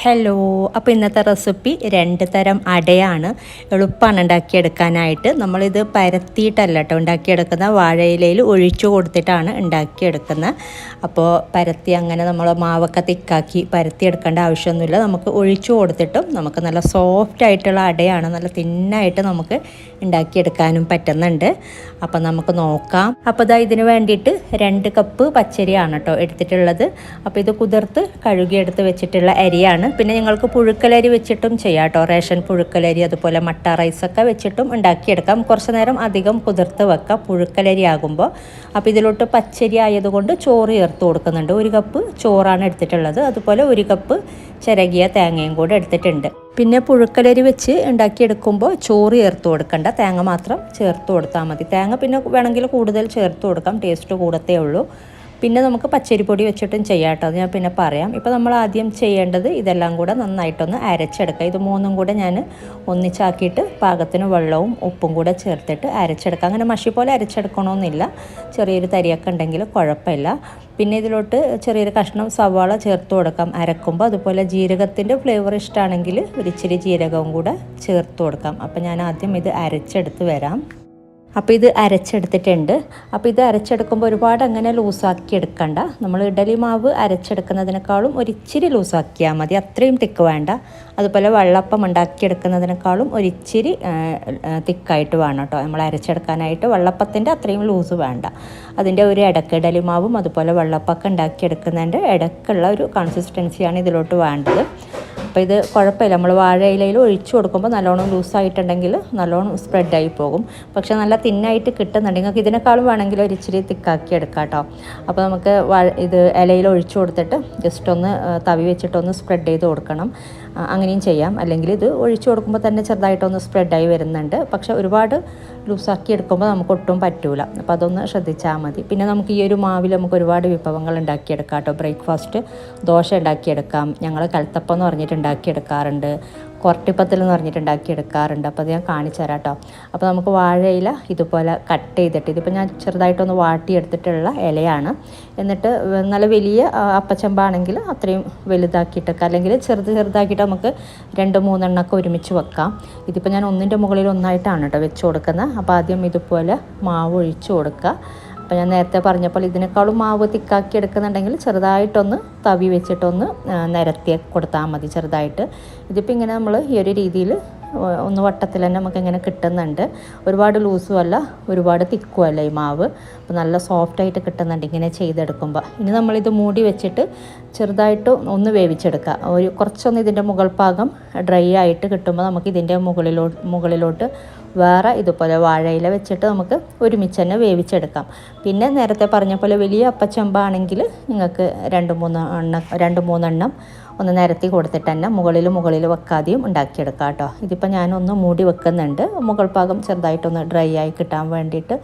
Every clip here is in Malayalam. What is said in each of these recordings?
ഹലോ അപ്പോൾ ഇന്നത്തെ റെസിപ്പി രണ്ട് തരം അടയാണ്. എളുപ്പമാണ് ഉണ്ടാക്കിയെടുക്കാനായിട്ട്. നമ്മളിത് പരത്തിയിട്ടല്ല കേട്ടോ ഉണ്ടാക്കിയെടുക്കുന്ന. വാഴയിലയിൽ ഒഴിച്ചു കൊടുത്തിട്ടാണ് ഉണ്ടാക്കിയെടുക്കുന്നത്. അപ്പോൾ പരത്തി അങ്ങനെ നമ്മൾ മാവൊക്കെ തിക്കാക്കി പരത്തിയെടുക്കേണ്ട ആവശ്യമൊന്നുമില്ല. നമുക്ക് ഒഴിച്ചു കൊടുത്തിട്ടും നമുക്ക് നല്ല സോഫ്റ്റ് ആയിട്ടുള്ള അടയാണ്. നല്ല തിന്നായിട്ട് നമുക്ക് ഉണ്ടാക്കിയെടുക്കാനും പറ്റുന്നുണ്ട്. അപ്പോൾ നമുക്ക് നോക്കാം. അപ്പോൾ ഇതാ ഇതിന് വേണ്ടിയിട്ട് രണ്ട് കപ്പ് പച്ചരിയാണ് കേട്ടോ എടുത്തിട്ടുള്ളത്. അപ്പോൾ ഇത് കുതിർത്ത് കഴുകിയെടുത്ത് വെച്ചിട്ടുള്ള അരിയാണ്. പിന്നെ ഞങ്ങൾക്ക് പുഴുക്കലരി വെച്ചിട്ടും ചെയ്യാം കേട്ടോ. റേഷൻ പുഴുക്കലരി അതുപോലെ മട്ട റൈസൊക്കെ വെച്ചിട്ടും ഉണ്ടാക്കിയെടുക്കാം. കുറച്ച് നേരം അധികം കുതിർത്ത് വെക്കാം. പുഴുക്കലരി ആകുമ്പോൾ അപ്പോൾ ഇതിലോട്ട് പച്ചരി ആയതുകൊണ്ട് ചോറ് ചേർത്ത് കൊടുക്കുന്നുണ്ട്. ഒരു കപ്പ് ചോറാണ് എടുത്തിട്ടുള്ളത്. അതുപോലെ ഒരു കപ്പ് ചിരകിയ തേങ്ങയും കൂടെ എടുത്തിട്ടുണ്ട്. പിന്നെ പുഴുക്കലരി വെച്ച് ഉണ്ടാക്കിയെടുക്കുമ്പോൾ ചോറ് ചേർത്ത് കൊടുക്കണ്ട. തേങ്ങ മാത്രം ചേർത്ത് കൊടുത്താൽ മതി. തേങ്ങ പിന്നെ വേണമെങ്കിൽ കൂടുതൽ ചേർത്ത് കൊടുക്കാം. ടേസ്റ്റ് കൂടത്തേ ഉള്ളൂ. പിന്നെ നമുക്ക് പച്ചരിപ്പൊടി വെച്ചിട്ടും ചെയ്യാം കേട്ടോ. അത് ഞാൻ പിന്നെ പറയാം. ഇപ്പോൾ നമ്മൾ ആദ്യം ചെയ്യേണ്ടത് ഇതെല്ലാം കൂടെ നന്നായിട്ടൊന്ന് അരച്ചെടുക്കുക ഇത് മൂന്നും കൂടെ ഞാൻ ഒന്നിച്ചാക്കിയിട്ട് പാകത്തിന് വെള്ളവും ഉപ്പും കൂടെ ചേർത്തിട്ട് അരച്ചെടുക്കുക അങ്ങനെ മഷി പോലെ അരച്ചെടുക്കണമെന്നില്ല ചെറിയൊരു തരിയൊക്കെ ഉണ്ടെങ്കിൽ കുഴപ്പമില്ല. പിന്നെ ഇതിലോട്ട് ചെറിയൊരു കഷ്ണം സവാള ചേർത്ത് കൊടുക്കാം. അരക്കുമ്പോൾ അതുപോലെ ജീരകത്തിന്റെ ഫ്ലേവർ ഇഷ്ടമാണെങ്കിൽ ഒരിച്ചിരി ജീരകവും കൂടെ ചേർത്ത് കൊടുക്കാം. അപ്പോൾ ഞാൻ ആദ്യം ഇത് അരച്ചെടുത്ത് വരാം. അപ്പോൾ ഇത് അരച്ചെടുത്തിട്ടുണ്ട്. അപ്പോൾ ഇത് അരച്ചെടുക്കുമ്പോൾ ഒരുപാട് അങ്ങനെ ലൂസാക്കി എടുക്കണ്ട. നമ്മൾ ഇഡലി മാവ് അരച്ചെടുക്കുന്നതിനേക്കാളും ഒരിച്ചിരി ലൂസാക്കിയാൽ മതി. അത്രയും തിക്ക് വേണ്ട. അതുപോലെ വെള്ളപ്പം ഉണ്ടാക്കിയെടുക്കുന്നതിനേക്കാളും ഒരിച്ചിരി തിക്കായിട്ട് വേണം കേട്ടോ നമ്മൾ അരച്ചെടുക്കാനായിട്ട് വെള്ളപ്പത്തിന്റെ അത്രയും ലൂസ് വേണ്ട. അതിന്റെ ഒരു ഇടക്കിടലി മാവും അതുപോലെ വെള്ളപ്പൊക്കെ ഉണ്ടാക്കിയെടുക്കുന്നതിന്റെ ഇടക്കുള്ള ഒരു കൺസിസ്റ്റൻസിയാണ് ഇതിലോട്ട് വേണ്ടത്. അപ്പോൾ ഇത് കുഴപ്പമില്ല. നമ്മൾ വാഴയിലയിൽ ഒഴിച്ചു കൊടുക്കുമ്പോൾ നല്ലോണം ലൂസായിട്ടുണ്ടെങ്കിൽ നല്ലോണം സ്പ്രെഡായി പോകും. പക്ഷെ നല്ല തിന്നായിട്ട് കിട്ടുന്നുണ്ടെങ്കിൽ നിങ്ങൾക്ക് ഇതിനേക്കാളും വേണമെങ്കിൽ ഒരു ഇച്ചിരി തിക്കാക്കി എടുക്കാം കേട്ടോ അപ്പോൾ നമുക്ക് ഇത് ഇലയിൽ ഒഴിച്ചു കൊടുത്തിട്ട് ജസ്റ്റ് ഒന്ന് തവി വെച്ചിട്ടൊന്ന് സ്പ്രെഡ് ചെയ്ത് കൊടുക്കണം. അങ്ങനെയും ചെയ്യാം. അല്ലെങ്കിൽ ഇത് ഒഴിച്ചു കൊടുക്കുമ്പോൾ തന്നെ ചെറുതായിട്ടൊന്ന് സ്പ്രെഡായി വരുന്നുണ്ട്. പക്ഷെ ഒരുപാട് ലൂസാക്കി എടുക്കുമ്പോൾ നമുക്ക് ഒട്ടും പറ്റൂല. അപ്പോൾ അതൊന്ന് ശ്രദ്ധിച്ചാൽ മതി. പിന്നെ നമുക്ക് ഈ ഒരു മാവിൽ നമുക്ക് ഒരുപാട് വിഭവങ്ങൾ ഉണ്ടാക്കിയെടുക്കാം കേട്ടോ. ബ്രേക്ക്ഫാസ്റ്റ് ദോശ ഉണ്ടാക്കിയെടുക്കാം. ഞങ്ങൾ കൽത്തപ്പം എന്ന് പറഞ്ഞിട്ട് ഉണ്ടാക്കിയെടുക്കാറുണ്ട്. കൊരട്ടിപ്പത്തിൽ എന്ന് പറഞ്ഞിട്ട് ഉണ്ടാക്കിയെടുക്കാറുണ്ട്. അപ്പോൾ അത് ഞാൻ കാണിച്ചു തരാം കേട്ടോ അപ്പോൾ നമുക്ക് വാഴയില ഇതുപോലെ കട്ട് ചെയ്തിട്ട് ഇതിപ്പോൾ ഞാൻ ചെറുതായിട്ടൊന്ന് വാട്ടിയെടുത്തിട്ടുള്ള ഇലയാണ്. എന്നിട്ട് നല്ല വലിയ അപ്പച്ചമ്പാണെങ്കിൽ അത്രയും വലുതാക്കിയിട്ടൊക്കെ അല്ലെങ്കിൽ ചെറുത് ചെറുതാക്കിയിട്ട് നമുക്ക് രണ്ട് മൂന്നെണ്ണമൊക്കെ ഒരുമിച്ച് വെക്കാം. ഇതിപ്പോൾ ഞാൻ ഒന്നിന്റെ മുകളിൽ ഒന്നായിട്ടാണ് കേട്ടോ വെച്ച് കൊടുക്കുന്നത്. അപ്പോൾ ആദ്യം ഇതുപോലെ മാവ് ഒഴിച്ച് കൊടുക്കുക. അപ്പോൾ ഞാൻ നേരത്തെ പറഞ്ഞപ്പോൾ ഇതിനേക്കാളും മാവ് തിക്കാക്കി എടുക്കുന്നുണ്ടെങ്കിൽ ചെറുതായിട്ടൊന്ന് തവി വെച്ചിട്ടൊന്ന് നിരത്തി കൊടുത്താൽ മതി ചെറുതായിട്ട്. ഇതിപ്പോൾ ഇങ്ങനെ നമ്മൾ ഈ ഒരു രീതിയിൽ ഒന്ന് വട്ടത്തിൽ തന്നെ നമുക്ക് ഇങ്ങനെ കിട്ടുന്നുണ്ട്. ഒരുപാട് ലൂസും അല്ല ഒരുപാട് തിക്കും അല്ല ഈ മാവ്. അപ്പോൾ നല്ല സോഫ്റ്റായിട്ട് കിട്ടുന്നുണ്ട് ഇങ്ങനെ ചെയ്തെടുക്കുമ്പോൾ. ഇനി നമ്മളിത് മൂടി വെച്ചിട്ട് ചെറുതായിട്ട് ഒന്ന് വേവിച്ചെടുക്കുക. ഒരു കുറച്ചൊന്ന് ഇതിന്റെ മുകൾ ഭാഗം ഡ്രൈ ആയിട്ട് കിട്ടുമ്പോൾ നമുക്ക് ഇതിന്റെ മുകളിലോ മുകളിലോട്ട് വേറെ ഇതുപോലെ വാഴയില വെച്ചിട്ട് നമുക്ക് ഒരുമിച്ച് തന്നെ വേവിച്ചെടുക്കാം. പിന്നെ നേരത്തെ പറഞ്ഞ പോലെ വലിയ അപ്പച്ചമ്പാണെങ്കിൽ നിങ്ങൾക്ക് രണ്ട് മൂന്ന് എണ്ണം രണ്ട് മൂന്നെണ്ണം ഒന്ന് നിരത്തി കൊടുത്തിട്ട് തന്നെ മുകളിൽ മുകളിൽ വെക്കാതെയും ഉണ്ടാക്കിയെടുക്കാം കേട്ടോ. ഇതിപ്പോൾ ഞാനൊന്ന് മൂടി വെക്കുന്നുണ്ട്. മുകൾ ഭാഗം ചെറുതായിട്ടൊന്ന് ഡ്രൈ ആയി കിട്ടാൻ വേണ്ടിയിട്ട്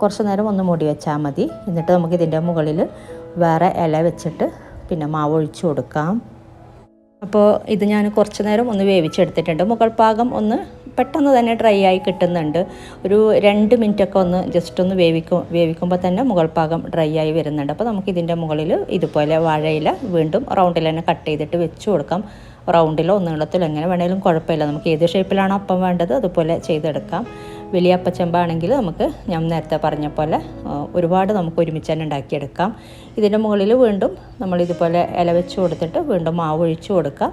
കുറച്ച് നേരം ഒന്ന് മൂടി വെച്ചാൽ മതി. എന്നിട്ട് നമുക്ക് ഇതിന്റെ മുകളിൽ വേറെ ഇല വെച്ചിട്ട് പിന്നെ മാവ് ഒഴിച്ചു കൊടുക്കാം. അപ്പോൾ ഇത് ഞാൻ കുറച്ച് നേരം ഒന്ന് വേവിച്ചെടുത്തിട്ടുണ്ട്. മുകൾ പാകം ഒന്ന് പെട്ടെന്ന് തന്നെ ഡ്രൈ ആയി കിട്ടുന്നുണ്ട്. ഒരു രണ്ട് മിനിറ്റൊക്കെ ഒന്ന് ജസ്റ്റ് ഒന്ന് വേവിക്കും വേവിക്കുമ്പോൾ തന്നെ മുകൾ പാകം ഡ്രൈ ആയി വരുന്നുണ്ട്. അപ്പോൾ നമുക്ക് ഇതിന്റെ മുകളിൽ ഇതുപോലെ വാഴയില വീണ്ടും റൗണ്ടിൽ തന്നെ കട്ട് ചെയ്തിട്ട് വെച്ച് കൊടുക്കാം. റൗണ്ടിലോ നീളത്തിലോ എങ്ങനെ വേണേലും കുഴപ്പമില്ല. നമുക്ക് ഏത് ഷേപ്പിലാണോ അപ്പം വേണ്ടത് അതുപോലെ ചെയ്തെടുക്കാം. വലിയ അപ്പച്ചമ്പാണെങ്കിൽ നമുക്ക് ഞാൻ നേരത്തെ പറഞ്ഞ പോലെ ഒരുപാട് നമുക്ക് ഒരുമിച്ച് തന്നെ ഉണ്ടാക്കിയെടുക്കാം. ഇതിന്റെ മുകളിൽ വീണ്ടും നമ്മൾ ഇതുപോലെ ഇല വെച്ച് കൊടുത്തിട്ട് വീണ്ടും മാവ് ഒഴിച്ച് കൊടുക്കാം.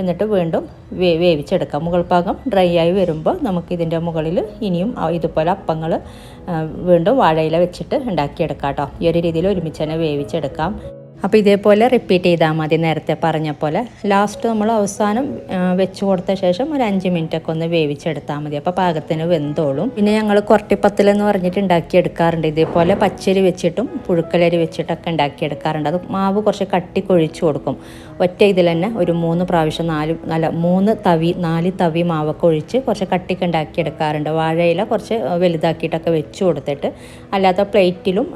എന്നിട്ട് വീണ്ടും വേ വേവിച്ചെടുക്കാം. മുകൾ ഭാഗം ഡ്രൈ ആയി വരുമ്പോൾ നമുക്ക് ഇതിന്റെ മുകളിൽ ഇനിയും ഇതുപോലെ അപ്പങ്ങൾ വീണ്ടും വാഴയില വെച്ചിട്ട് ഉണ്ടാക്കിയെടുക്കാം കേട്ടോ. ഈ ഒരു രീതിയിൽ ഒരുമിച്ച് തന്നെ വേവിച്ചെടുക്കാം. അപ്പോൾ ഇതേപോലെ റിപ്പീറ്റ് ചെയ്താൽ മതി. നേരത്തെ പറഞ്ഞ പോലെ. ലാസ്റ്റ് നമ്മൾ അവസാനം വെച്ച് കൊടുത്ത ശേഷം ഒരു അഞ്ച് മിനിറ്റൊക്കെ ഒന്ന് വേവിച്ചെടുത്താൽ മതി. അപ്പോൾ പാകത്തിന് വെന്തോളും. പിന്നെ ഞങ്ങൾ കുറട്ടിപ്പത്തിൽ എന്ന് പറഞ്ഞിട്ട് ഉണ്ടാക്കിയെടുക്കാറുണ്ട്. ഇതേപോലെ പച്ചരി വെച്ചിട്ടും പുഴുക്കലരി വെച്ചിട്ടൊക്കെ ഉണ്ടാക്കിയെടുക്കാറുണ്ട്. അത് മാവ് കുറച്ച് കട്ടി കൊഴിച്ചു കൊടുക്കും. ഒറ്റ ഇതിൽ തന്നെ ഒരു മൂന്ന് പ്രാവശ്യം നാല് നല്ല മൂന്ന് തവി നാല് തവി മാവൊക്കെ ഒഴിച്ച് കുറച്ച് കട്ടിക്ക് ഉണ്ടാക്കിയെടുക്കാറുണ്ട്. വാഴയില കുറച്ച് വലുതാക്കിയിട്ടൊക്കെ വെച്ച് കൊടുത്തിട്ട് അല്ലാത്ത പ്ലേറ്റിലും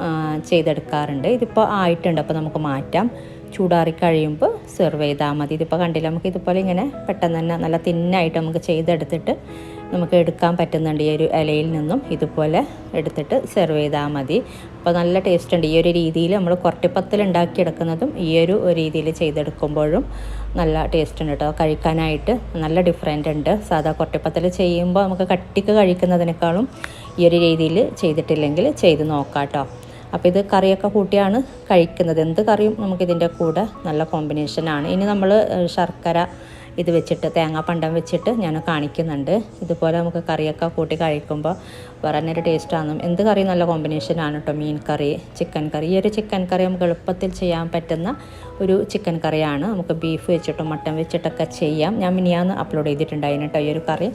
ചെയ്തെടുക്കാറുണ്ട്. ഇതിപ്പോൾ ആയിട്ടുണ്ട്. അപ്പോൾ നമുക്ക് മാറ്റാം ചൂടാറി കഴിയുമ്പോൾ സെർവ് ചെയ്താൽ മതി. ഇതിപ്പോൾ കണ്ടില്ല നമുക്ക് ഇതുപോലെ ഇങ്ങനെ പെട്ടെന്ന് തന്നെ നല്ല തിന്നായിട്ട് നമുക്ക് ചെയ്തെടുത്തിട്ട് നമുക്ക് എടുക്കാൻ പറ്റുന്നുണ്ട്. ഈ ഒരു ഇലയിൽ നിന്നും ഇതുപോലെ എടുത്തിട്ട് സെർവ് ചെയ്താൽ മതി. അപ്പോൾ നല്ല ടേസ്റ്റ് ഉണ്ട്. ഈ ഒരു രീതിയിൽ നമ്മൾ കുറട്ടിപ്പത്തിൽ ഉണ്ടാക്കിയെടുക്കുന്നതും ഈ ഒരു രീതിയിൽ ചെയ്തെടുക്കുമ്പോഴും നല്ല ടേസ്റ്റ് ഉണ്ട് കേട്ടോ കഴിക്കാനായിട്ട് നല്ല ഡിഫറെന്റ് ഉണ്ട്. സാധാ കുറട്ടിപ്പത്തിൽ ചെയ്യുമ്പോൾ നമുക്ക് കട്ടിക്ക് കഴിക്കുന്നതിനേക്കാളും ഈ ഒരു രീതിയിൽ ചെയ്തിട്ടില്ലെങ്കിൽ ചെയ്ത് നോക്കാം കേട്ടോ അപ്പോൾ ഇത് കറിയൊക്കെ കൂട്ടിയാണ് കഴിക്കുന്നത്. എന്ത് കറിയും നമുക്കിതിന്റെ കൂടെ നല്ല കോമ്പിനേഷനാണ് ഇനി നമ്മൾ ശർക്കര ഇത് വെച്ചിട്ട് തേങ്ങാപ്പണ്ടം വെച്ചിട്ട് ഞാൻ കാണിക്കുന്നുണ്ട്. ഇതുപോലെ നമുക്ക് കറിയൊക്കെ കൂട്ടി കഴിക്കുമ്പോൾ വേറെ തന്നെ ഒരു ടേസ്റ്റാണ് എന്ത് കറിയും നല്ല കോമ്പിനേഷനാണ് കേട്ടോ മീൻ കറി ചിക്കൻ കറി. ഈ ഒരു ചിക്കൻ കറി നമുക്ക് എളുപ്പത്തിൽ ചെയ്യാൻ പറ്റുന്ന ഒരു ചിക്കൻ കറിയാണ്. നമുക്ക് ബീഫ് വെച്ചിട്ടും മട്ടൻ വെച്ചിട്ടൊക്കെ ചെയ്യാം. ഞാൻ മിനിയാന്ന് അപ്ലോഡ് ചെയ്തിട്ടുണ്ടായിരുന്നു കേട്ടോ ഈ ഒരു കറി.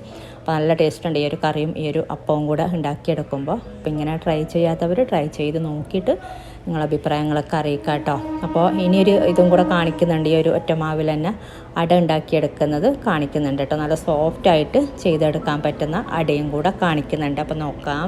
അപ്പോൾ നല്ല ടേസ്റ്റ് ഉണ്ട് ഈ ഒരു കറിയും ഈ ഒരു അപ്പവും കൂടെ ഉണ്ടാക്കിയെടുക്കുമ്പോൾ അപ്പോൾ ഇങ്ങനെ ട്രൈ ചെയ്യാത്തവർ ട്രൈ ചെയ്ത് നോക്കിയിട്ട് നിങ്ങളെ അഭിപ്രായങ്ങളൊക്കെ അറിയിക്കുക കേട്ടോ അപ്പോൾ ഇനിയൊരു ഇതും കൂടെ കാണിക്കുന്നുണ്ട്. ഈ ഒരു ഒറ്റമാവിൽ തന്നെ അട ഉണ്ടാക്കിയെടുക്കുന്നത് കാണിക്കുന്നുണ്ട് കേട്ടോ നല്ല സോഫ്റ്റായിട്ട് ചെയ്തെടുക്കാൻ പറ്റുന്ന അടയും കൂടെ കാണിക്കുന്നുണ്ട്. അപ്പോൾ നോക്കാം.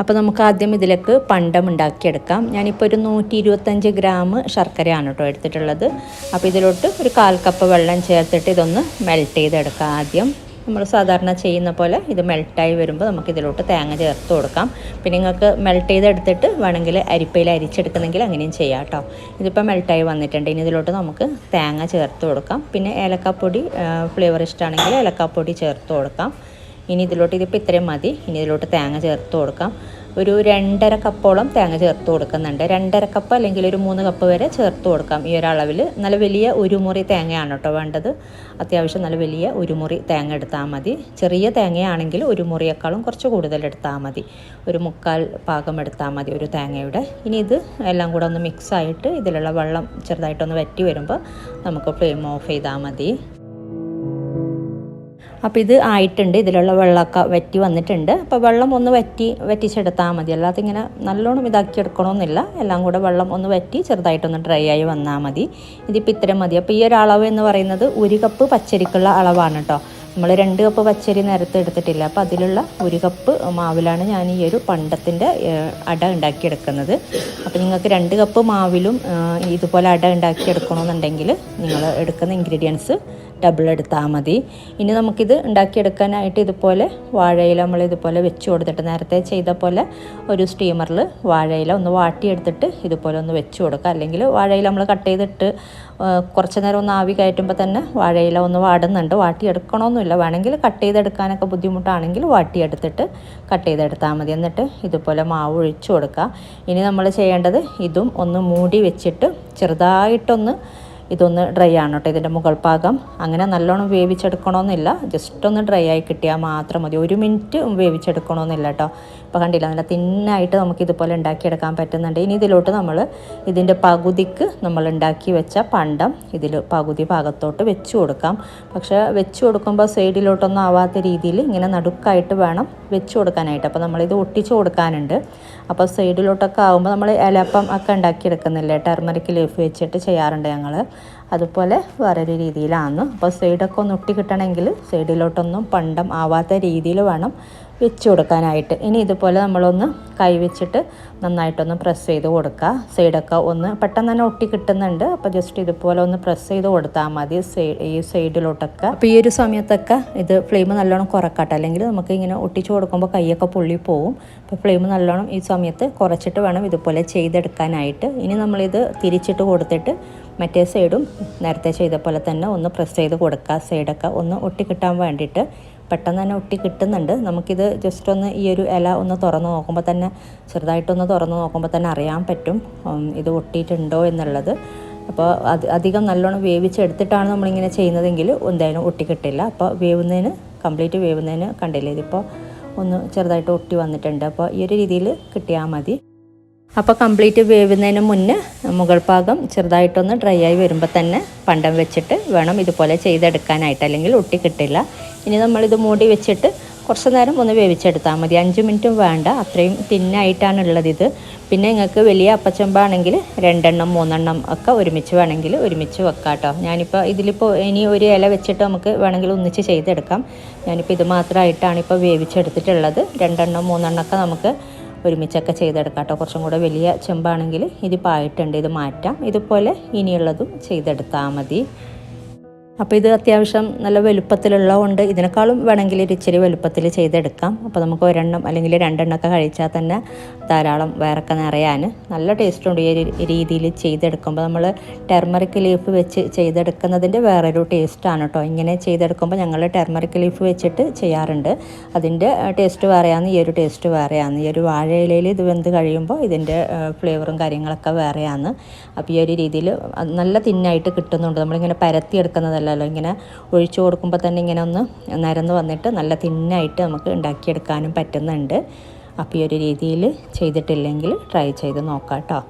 അപ്പോൾ നമുക്ക് ആദ്യം ഇതിലേക്ക് പണ്ടം ഉണ്ടാക്കിയെടുക്കാം. ഞാനിപ്പോൾ ഒരു നൂറ്റി ഇരുപത്തഞ്ച് ഗ്രാം ശർക്കരയാണ് കേട്ടോ എടുത്തിട്ടുള്ളത്. അപ്പോൾ ഇതിലോട്ട് ഒരു കാൽ കപ്പ് വെള്ളം ചേർത്തിട്ട് ഇതൊന്ന് മെൽറ്റ് ചെയ്തെടുക്കാം ആദ്യം. നമ്മൾ സാധാരണ ചെയ്യുന്ന പോലെ ഇത് മെൽട്ടായി വരുമ്പോൾ നമുക്ക് ഇതിലോട്ട് തേങ്ങ ചേർത്ത് കൊടുക്കാം. പിന്നെ നിങ്ങൾക്ക് മെൽട്ട് ചെയ്തെടുത്തിട്ട് വേണമെങ്കിൽ അരിപ്പയിൽ അരിച്ചെടുക്കുന്നെങ്കിൽ അങ്ങനെയും ചെയ്യാം കേട്ടോ ഇതിപ്പോൾ മെൽട്ടായി വന്നിട്ടുണ്ട്. ഇനി ഇതിലോട്ട് നമുക്ക് തേങ്ങ ചേർത്ത് കൊടുക്കാം. പിന്നെ ഏലക്കാപ്പൊടി ഫ്ലേവർ ഇഷ്ടമാണെങ്കിൽ ഏലക്കാപ്പൊടി ചേർത്ത് കൊടുക്കാം. ഇനി ഇതിലോട്ട് ഇതിപ്പോൾ ഇത്രയും മതി. ഇനി ഇതിലോട്ട് തേങ്ങ ചേർത്ത് കൊടുക്കാം. ഒരു രണ്ടര കപ്പോളം തേങ്ങ ചേർത്ത് കൊടുക്കുന്നുണ്ട്. രണ്ടര കപ്പ് അല്ലെങ്കിൽ ഒരു മൂന്ന് കപ്പ് വരെ ചേർത്ത് കൊടുക്കാം ഈ ഒരളവിൽ. നല്ല വലിയ ഒരു മുറി തേങ്ങയാണ് കേട്ടോ വേണ്ടത്. അത്യാവശ്യം നല്ല വലിയ ഒരു മുറി തേങ്ങ എടുത്താൽ മതി. ചെറിയ തേങ്ങയാണെങ്കിൽ ഒരു മുറിയേക്കാളും കുറച്ച് കൂടുതൽ എടുത്താൽ മതി. ഒരു മുക്കാൽ പാകം എടുത്താൽ മതി ഒരു തേങ്ങയുടെ. ഇനി ഇത് എല്ലാം കൂടെ ഒന്ന് മിക്സ് ആയിട്ട് ഇതിലുള്ള വെള്ളം ചെറുതായിട്ടൊന്ന് വറ്റി വരുമ്പോൾ നമുക്ക് ഫ്ലെയിം ഓഫ് ചെയ്താൽ മതി. അപ്പോൾ ഇത് ആയിട്ടുണ്ട്. ഇതിലുള്ള വെള്ളമൊക്കെ വറ്റി വന്നിട്ടുണ്ട്. അപ്പോൾ വെള്ളം ഒന്ന് വറ്റി വറ്റിച്ചെടുത്താൽ മതി. അല്ലാതെ ഇങ്ങനെ നല്ലോണം ഇതാക്കി എടുക്കണമെന്നില്ല എല്ലാം കൂടെ വെള്ളം ഒന്ന് വറ്റി ചെറുതായിട്ടൊന്ന് ഡ്രൈ ആയി വന്നാൽ മതി. ഇതിപ്പോൾ ഇത്രയും മതി. അപ്പോൾ ഈ ഒരു അളവ് എന്ന് പറയുന്നത് ഒരു കപ്പ് പച്ചരിക്കുള്ള അളവാണ് കേട്ടോ നമ്മൾ രണ്ട് കപ്പ് പച്ചരി നേരത്തെ എടുത്തിട്ടില്ല. അപ്പോൾ അതിലുള്ള ഒരു കപ്പ് മാവിലാണ് ഞാൻ ഈ ഒരു പണ്ടത്തിന്റെ അട ഉണ്ടാക്കിയെടുക്കുന്നത്. അപ്പോൾ നിങ്ങൾക്ക് രണ്ട് കപ്പ് മാവിലും ഇതുപോലെ അട ഉണ്ടാക്കിയെടുക്കണമെന്നുണ്ടെങ്കിൽ നിങ്ങൾ എടുക്കുന്ന ഇൻഗ്രീഡിയൻസ് ഡബിൾ എടുത്താൽ മതി. ഇനി നമുക്കിത് ഉണ്ടാക്കിയെടുക്കാനായിട്ട് ഇതുപോലെ വാഴയില നമ്മൾ ഇതുപോലെ വെച്ച് കൊടുത്തിട്ട് നേരത്തെ ചെയ്ത പോലെ ഒരു സ്റ്റീമറിൽ വാഴയില ഒന്ന് വാട്ടിയെടുത്തിട്ട് ഇതുപോലെ ഒന്ന് വെച്ച് കൊടുക്കുക അല്ലെങ്കിൽ വാഴയില നമ്മൾ കട്ട് ചെയ്തിട്ട് കുറച്ച് നേരം ഒന്ന് ആവി കയറ്റുമ്പോൾ തന്നെ വാഴയില ഒന്ന് വാടുന്നുണ്ട്. വാട്ടിയെടുക്കണമെന്നില്ല വേണമെങ്കിൽ കട്ട് ചെയ്തെടുക്കാനൊക്കെ ബുദ്ധിമുട്ടാണെങ്കിൽ വാട്ടിയെടുത്തിട്ട് കട്ട് ചെയ്തെടുത്താൽ മതി. എന്നിട്ട് ഇതുപോലെ മാവ് ഒഴിച്ചു കൊടുക്കുക ഇനി നമ്മൾ ചെയ്യേണ്ടത് ഇതും ഒന്ന് മൂടി വെച്ചിട്ട് ചെറുതായിട്ടൊന്ന് ഇതൊന്ന് ഡ്രൈ ആണ് കേട്ടോ ഇതിന്റെ മുകൾ ഭാഗം അങ്ങനെ നല്ലോണം വേവിച്ചെടുക്കണമെന്നില്ല ജസ്റ്റ് ഒന്ന് ഡ്രൈ ആയി കിട്ടിയാൽ മാത്രം മതി. ഒരു മിനിറ്റ് വേവിച്ചെടുക്കണമെന്നില്ല കേട്ടോ ഇപ്പോൾ കണ്ടില്ല നല്ല തിന്നായിട്ട് നമുക്ക് ഇതുപോലെ ഉണ്ടാക്കിയെടുക്കാൻ പറ്റുന്നുണ്ട്. ഇനി ഇതിലോട്ട് നമ്മൾ ഇതിന്റെ പകുതിക്ക് നമ്മൾ ഉണ്ടാക്കി വെച്ച പണ്ടം ഇതിൽ പകുതി ഭാഗത്തോട്ട് വെച്ച് കൊടുക്കാം. പക്ഷേ വെച്ച് കൊടുക്കുമ്പോൾ സൈഡിലോട്ടൊന്നും ആവാത്ത രീതിയിൽ ഇങ്ങനെ നടുക്കായിട്ട് വേണം വെച്ച് കൊടുക്കാനായിട്ട്. അപ്പോൾ നമ്മളിത് ഒട്ടിച്ച് കൊടുക്കാനുണ്ട്. അപ്പോൾ സൈഡിലോട്ടൊക്കെ ആകുമ്പോൾ നമ്മൾ ഇലപ്പം ഒക്കെ ഉണ്ടാക്കിയെടുക്കുന്നില്ലേ ടെർമറിക് ലീഫ് വെച്ചിട്ട് ചെയ്യാറുണ്ട് ഞങ്ങൾ അതുപോലെ വേറൊരു രീതിയിലാണ്. അപ്പോൾ സൈഡൊക്കെ ഒന്ന് ഒട്ടി കിട്ടണമെങ്കിൽ സൈഡിലോട്ടൊന്നും പണ്ടം ആവാത്ത രീതിയിൽ വേണം വെച്ച് കൊടുക്കാനായിട്ട്. ഇനി ഇതുപോലെ നമ്മളൊന്ന് കൈ വെച്ചിട്ട് നന്നായിട്ടൊന്ന് പ്രസ് ചെയ്ത് കൊടുക്കുക സൈഡൊക്കെ ഒന്ന് പെട്ടെന്ന് തന്നെ ഒട്ടി കിട്ടുന്നുണ്ട്. അപ്പോൾ ജസ്റ്റ് ഇതുപോലെ ഒന്ന് പ്രസ് ചെയ്ത് കൊടുത്താൽ മതി. ഈ സൈഡിലോട്ടൊക്കെ അപ്പോൾ ഈ ഒരു സമയത്തൊക്കെ ഇത് ഫ്ലെയിം നല്ലോണം കുറക്കട്ടെ. അല്ലെങ്കിൽ നമുക്ക് ഇങ്ങനെ ഒട്ടിച്ച് കൊടുക്കുമ്പോൾ കൈയൊക്കെ പൊള്ളി പോവും. അപ്പോൾ ഫ്ലെയിം നല്ലോണം ഈ സമയത്ത് കുറച്ചിട്ട് വേണം ഇതുപോലെ ചെയ്തെടുക്കാനായിട്ട്. ഇനി നമ്മളിത് തിരിച്ചിട്ട് കൊടുത്തിട്ട് മറ്റേ സൈഡും നേരത്തെ ചെയ്ത പോലെ തന്നെ ഒന്ന് പ്രസ് ചെയ്ത് കൊടുക്കുക സൈഡൊക്കെ ഒന്ന് ഒട്ടി കിട്ടാൻ വേണ്ടിയിട്ട് പെട്ടെന്ന് തന്നെ ഒട്ടി കിട്ടുന്നുണ്ട്. നമുക്കിത് ജസ്റ്റ് ഒന്ന് ഈ ഒരു ഇല ഒന്ന് തുറന്ന് നോക്കുമ്പോൾ തന്നെ ചെറുതായിട്ടൊന്ന് തുറന്ന് നോക്കുമ്പോൾ തന്നെ അറിയാൻ പറ്റും ഇത് ഒട്ടിയിട്ടുണ്ടോ എന്നുള്ളത്. അപ്പോൾ അത് അധികം നല്ലോണം വേവിച്ചെടുത്തിട്ടാണ് നമ്മളിങ്ങനെ ചെയ്യുന്നതെങ്കിൽ എന്തായാലും ഒട്ടിക്കിട്ടില്ല അപ്പോൾ വേവുന്നതിന് കംപ്ലീറ്റ് വേവുന്നതിന് കണ്ടില്ല ഇതിപ്പോൾ ഒന്ന് ചെറുതായിട്ട് ഒട്ടി വന്നിട്ടുണ്ട്. അപ്പോൾ ഈ ഒരു രീതിയിൽ കിട്ടിയാൽ മതി. അപ്പോൾ കംപ്ലീറ്റ് വേവുന്നതിന് മുന്നേ മുകൾ ഭാഗം ചെറുതായിട്ടൊന്ന് ഡ്രൈ ആയി വരുമ്പോൾ തന്നെ പണ്ടം വെച്ചിട്ട് വേണം ഇതുപോലെ ചെയ്തെടുക്കാനായിട്ട് അല്ലെങ്കിൽ ഒട്ടി കിട്ടില്ല. ഇനി നമ്മളിത് മൂടി വെച്ചിട്ട് കുറച്ച് നേരം ഒന്ന് വേവിച്ചെടുത്താൽ മതി. അഞ്ച് മിനിറ്റും വേണ്ട അത്രയും തിന്നായിട്ടാണ് ഉള്ളത് ഇത്. പിന്നെ നിങ്ങൾക്ക് വലിയ അപ്പച്ചമ്പാണെങ്കിൽ രണ്ടെണ്ണം മൂന്നെണ്ണം ഒക്കെ ഒരുമിച്ച് വേണമെങ്കിൽ ഒരുമിച്ച് വെക്കാം കേട്ടോ ഞാനിപ്പോൾ ഇതിലിപ്പോൾ ഇനി ഒരു ഇല വെച്ചിട്ട് നമുക്ക് വേണമെങ്കിൽ ഒന്നിച്ച് ചെയ്തെടുക്കാം. ഞാനിപ്പോൾ ഇത് മാത്രമായിട്ടാണ് ഇപ്പോൾ വേവിച്ചെടുത്തിട്ടുള്ളത്. രണ്ടെണ്ണം മൂന്നെണ്ണം ഒക്കെ നമുക്ക് ഒരുമിച്ചൊക്കെ ചെയ്തെടുക്കാം കേട്ടോ. കുറച്ചും കൂടെ വലിയ ചെമ്പാണെങ്കിൽ ഇതിപ്പോൾ ആയിട്ടുണ്ട് ഇത് മാറ്റാം. ഇതുപോലെ ഇനിയുള്ളതും ചെയ്തെടുത്താൽ മതി. അപ്പോൾ ഇത് അത്യാവശ്യം നല്ല വലുപ്പത്തിലുള്ളതുകൊണ്ട് ഇതിനേക്കാളും വേണമെങ്കിൽ ഒരു ഇച്ചിരി വലുപ്പത്തിൽ ചെയ്തെടുക്കാം. അപ്പോൾ നമുക്ക് ഒരെണ്ണം അല്ലെങ്കിൽ രണ്ടെണ്ണമൊക്കെ കഴിച്ചാൽ തന്നെ ധാരാളം വേറൊക്കെ നിറയാൻ നല്ല ടേസ്റ്റുണ്ട് ഈ ഒരു രീതിയിൽ ചെയ്തെടുക്കുമ്പോൾ. നമ്മൾ ടെർമറിക് ലീഫ് വെച്ച് ചെയ്തെടുക്കുന്നതിന്റെ വേറൊരു ടേസ്റ്റാണ് കേട്ടോ. ഇങ്ങനെ ചെയ്തെടുക്കുമ്പോൾ ഞങ്ങൾ ടെർമറിക് ലീഫ് വെച്ചിട്ട് ചെയ്യാറുണ്ട്. അതിന്റെ ടേസ്റ്റ് വേറെയാണ് ഈ ഒരു ടേസ്റ്റ് വേറെയാണ്. ഈ ഒരു വാഴയിലയിൽ ഇത് വെന്ത് കഴിയുമ്പോൾ ഇതിന്റെ ഫ്ലേവറും കാര്യങ്ങളൊക്കെ വേറെയാണ്. അപ്പോൾ ഈ ഒരു രീതിയിൽ നല്ല തിന്നായിട്ട് കിട്ടുന്നുണ്ട്. നമ്മളിങ്ങനെ പരത്തി എടുക്കുന്നതല്ലല്ലോ ഇങ്ങനെ ഒഴിച്ചു കൊടുക്കുമ്പോൾ തന്നെ ഇങ്ങനെ ഒന്ന് നിരന്ന് വന്നിട്ട് നല്ല തിന്നായിട്ട് നമുക്ക് ഉണ്ടാക്കിയെടുക്കാനും പറ്റുന്നുണ്ട്. അപ്പോൾ ഈ ഒരു രീതിയിൽ ചെയ്തിട്ടില്ലെങ്കിൽ ട്രൈ ചെയ്ത് നോക്കാം കേട്ടോ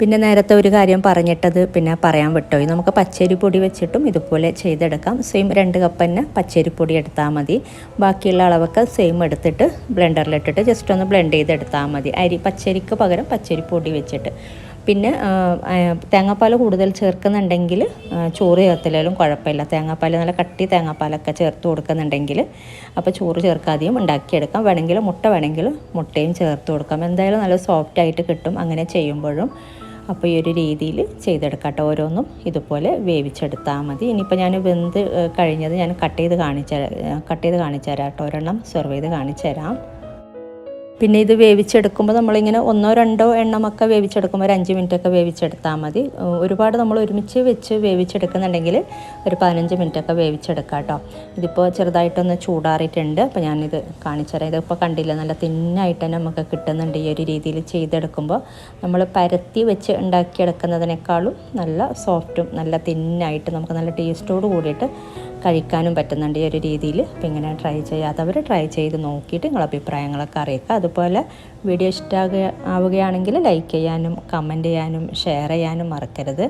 പിന്നെ നേരത്തെ ഒരു കാര്യം പറഞ്ഞിട്ടത് പിന്നെ പറയാൻ വിട്ടോയി നമുക്ക് പച്ചരി പൊടി വെച്ചിട്ടും ഇതുപോലെ ചെയ്തെടുക്കാം. സെയിം രണ്ട് കപ്പ് തന്നെ പച്ചരി പൊടി എടുത്താൽ മതി. ബാക്കിയുള്ള അളവൊക്കെ സെയിം എടുത്തിട്ട് ബ്ലെൻഡറിലിട്ടിട്ട് ജസ്റ്റ് ഒന്ന് ബ്ലെൻഡ് ചെയ്തെടുത്താൽ മതി. അരി പച്ചരിക്ക് പകരം പച്ചരി പൊടി വെച്ചിട്ട്. പിന്നെ തേങ്ങാപ്പാൽ കൂടുതൽ ചേർക്കുന്നുണ്ടെങ്കിൽ ചോറ് ചേർത്തില്ലെങ്കിലും കുഴപ്പമില്ല. തേങ്ങാപ്പാൽ നല്ല കട്ടി തേങ്ങാപ്പാലൊക്കെ ചേർത്ത് കൊടുക്കുന്നുണ്ടെങ്കിൽ അപ്പോൾ ചോറ് ചേർക്കാതെയും ഉണ്ടാക്കിയെടുക്കാം. വേണമെങ്കിൽ മുട്ട വേണമെങ്കിൽ മുട്ടയും ചേർത്ത് കൊടുക്കാം. എന്തായാലും നല്ല സോഫ്റ്റ് ആയിട്ട് കിട്ടും. അങ്ങനെ ചെയ്യുമ്പോഴും അപ്പോൾ ഈ ഒരു രീതിയിൽ ചെയ്തെടുക്കട്ടെ ഓരോന്നും ഇതുപോലെ വേവിച്ചെടുത്താൽ മതി. ഇനിയിപ്പോൾ ഞാൻ വെന്ത് കഴിഞ്ഞത് ഞാൻ കട്ട് ചെയ്ത് കാണിച്ചു കട്ട് ചെയ്ത് കാണിച്ചു തരാം കേട്ടോ. ഒരെണ്ണം സെർവ് ചെയ്ത് കാണിച്ചു തരാം. പിന്നെ ഇത് വേവിച്ചെടുക്കുമ്പോൾ നമ്മളിങ്ങനെ ഒന്നോ രണ്ടോ എണ്ണമൊക്കെ വേവിച്ചെടുക്കുമ്പോൾ ഒരു അഞ്ച് മിനിറ്റൊക്കെ വേവിച്ചെടുത്താൽ മതി. ഒരുപാട് നമ്മൾ ഒരുമിച്ച് വെച്ച് വേവിച്ചെടുക്കുന്നുണ്ടെങ്കിൽ ഒരു പതിനഞ്ച് മിനിറ്റൊക്കെ വേവിച്ചെടുക്കാം കേട്ടോ ഇതിപ്പോൾ ചെറുതായിട്ടൊന്ന് ചൂടാറിയിട്ടുണ്ട്. അപ്പോൾ ഞാനിത് കാണിച്ചുതരാം. ഇതിപ്പോൾ കണ്ടില്ല നല്ല തിന്നായിട്ട് തന്നെ നമുക്ക് കിട്ടുന്നുണ്ട് ഈ ഒരു രീതിയിൽ ചെയ്തെടുക്കുമ്പോൾ നമ്മൾ പരത്തി വെച്ച് ഉണ്ടാക്കിയെടുക്കുന്നതിനേക്കാളും നല്ല സോഫ്റ്റും നല്ല തിന്നായിട്ട് നമുക്ക് നല്ല ടേസ്റ്റോട് കൂടിയിട്ട് കഴിക്കാനും പറ്റുന്നുണ്ട് ഈ ഒരു രീതിയിൽ അപ്പോൾ ഇങ്ങനെ ട്രൈ ചെയ്യാത്തവർ ട്രൈ ചെയ്ത് നോക്കിയിട്ട് നിങ്ങളുടെ അഭിപ്രായങ്ങളൊക്കെ അറിയിക്കുക. അതുപോലെ വീഡിയോ ഇഷ്ടമാകുക ആവുകയാണെങ്കിൽ ലൈക്ക് ചെയ്യാനും കമന്റ് ചെയ്യാനും ഷെയർ ചെയ്യാനും മറക്കരുത്.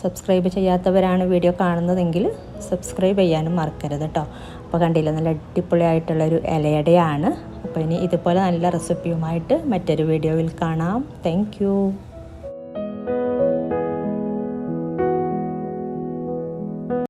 സബ്സ്ക്രൈബ് ചെയ്യാത്തവരാണ് വീഡിയോ കാണുന്നതെങ്കിൽ സബ്സ്ക്രൈബ് ചെയ്യാനും മറക്കരുത് കേട്ടോ അപ്പോൾ കണ്ടില്ല നല്ല അടിപൊളിയായിട്ടുള്ളൊരു ഇലയടയാണ്. അപ്പോൾ ഇനി ഇതുപോലെ നല്ല റെസിപ്പിയുമായിട്ട് മറ്റൊരു വീഡിയോയിൽ കാണാം. താങ്ക്